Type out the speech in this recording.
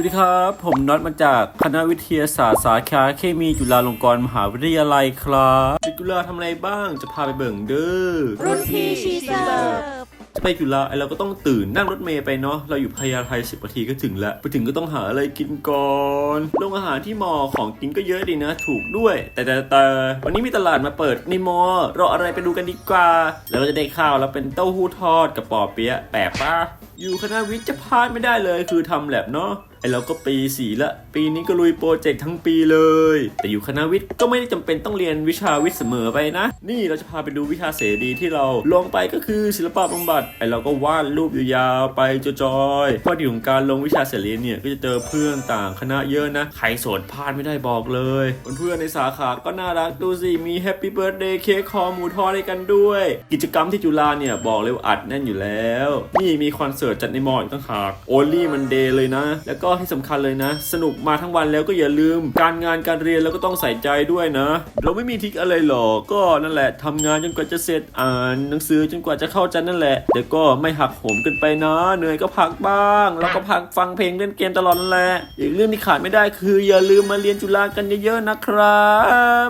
วัสดีครับ ผมน็อตมาจากคณะวิทยาศาสตร์สาขาเคมีจุฬาลงกรณ์มหาวิทยาลัยครับเด็กจุฬาทำอะไรบ้างจะพาไปเบิ่งเด้อรุ่นพี่ชีเสิร์ฟจะไปจุฬาไอเราก็ต้องตื่นนั่งรถเมย์ไปเนาะเราอยู่พญาไทสิบนาทีก็ถึงแล้วไปถึงก็ต้องหาอะไรกินก่อนโรงอาหารที่มอของกินก็เยอะดีนะ ถูกด้วย แต่แต่แต่วันนี้มีตลาดมาเปิดในมอรออะไรไปดูกันดีกว่า แล้วก็จะได้ข้าวแล้วเป็นเต้าหู้ทอดกับปอเปี๊ยะแปลกปะอยู่คณะวิทย์จะพลาดไม่ได้เลยคือทำแลบเนาะ ไอเราก็ปีสี่ละ ปีนี้ก็ลุยโปรเจกต์ทั้งปีเลย แต่อยู่คณะวิทย์ก็ไม่ได้จำเป็นต้องเรียนวิชาวิทย์เสมอไปนะ นี่เราจะพาไปดูวิชาเสรีที่เราลงไปก็คือศิลปะบำบัดไอเราก็วาดรูปอยู่ยาวไปจอยๆข้อดีของการลงวิชาเสรีเนี่ยก็จะเจอเพื่อนต่างคณะเยอะนะ ใครโสดพลาดไม่ได้บอกเลยเพื่อนในสาขาก็น่ารักดูสิมีแฮปปี้เบิร์ดเดย์เค้กคอหมูทอดให้กันด้วย กิจกรรมที่จุฬาเนี่ยบอกเลยว่าอัดแน่นอยู่แล้ว นี่มีคอนเสิร์ตจัดในมออีกต่างหาก Only Monday เลยนะ แล้วก็็ที่สำคัญเลยนะ สนุกมาทั้งวันแล้วก็อย่าลืม การงานการเรียนแล้วก็ต้องใส่ใจด้วยนะ เราไม่มีทิกอะไรหรอกก็นั่นแหละทำงานจนกว่าจะเสร็จอ่านหนังสือจนกว่าจะเข้าใจนั่นแหละแต่ก็ไม่หักโหมกันไปนะ เหนื่อยก็พักบ้าง แล้วก็พักฟังเพลงเล่นเกมตลอดนั่นแหละอีกเรื่องที่ขาดไม่ได้คือ อย่าลืมมาเรียนจุฬากันเยอะๆนะครับ